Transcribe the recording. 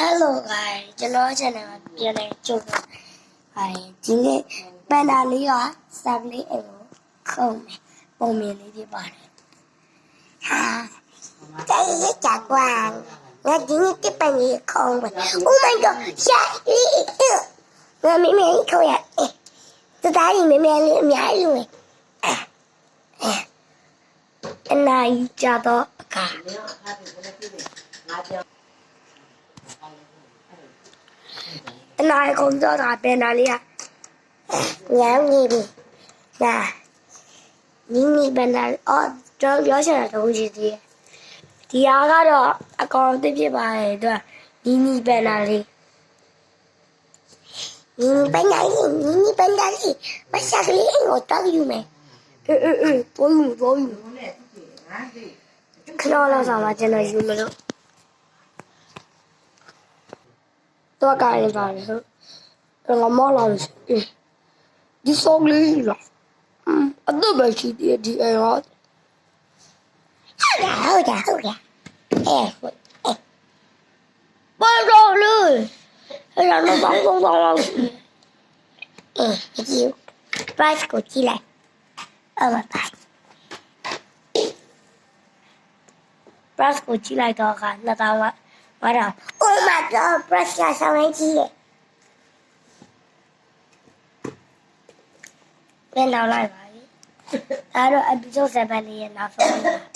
Hello guys ကျွန်တော် channel မှာပြန်လည်ကြိုဆိုပါရင်ဒီနေ့ပန်ဒါလေးကစပ်လေးအိမ်ကိုခုံမယ်ပုံမြင်လေးဖြစ်ပါတယ်ဟာတဲ့ရကြကွာငါဒီနေ့တပန်ကြီးခုံမယ် Oh my god ရှာလေးငါမင်းမင်းခေါ်ရအဲတသားကြီးမင်းမင်းလေးအများကြီးလို့အနာကြီးကြတော့အခါ အနားကုန်တော့တာပင်တာလေးကညောင်းနေပြီ။ဒါနီနီပင်တာအော်ကျွန်တော်ပြောချင်တာတော့ရှိသေးတယ်။ဒီဟာကတော့အကောင်အသစ်ဖြစ်ပါတယ်သူကနီနီပင်တာလေးနီနီပင်တာလေးနီနီပင်တာလေးမဆက်လေးကိုတောက်ယူမယ်။အေးအေးအေးပေါ်ယူပေါ်ယူခဏလောက်ဆောင်မှာကျွန်တော်ယူမလို့ တော့ကိုင်းပါလေဟုတ်ငါမလာလို့အေးဒီဆောင်လေးလားအမ်အတော့ပဲရှိသေးတယ်ဒီအဲရောဟုတ်တယ်ဟုတ်တယ်ဟုတ်တယ်အေးဟုတ်အေးပေါ်တော့လေအဲ့ဒါတော့ဘောင်းဘောင်းလောက်အေးဒီ price ကိုကြည့်လိုက်အော်ပါ price ကိုကြည့်လိုက်တော့က2000က 5000 Oh my god price ကဆောင်းကြီးရဲ့ပြန်တော့လိုက်ပါပြီဒါ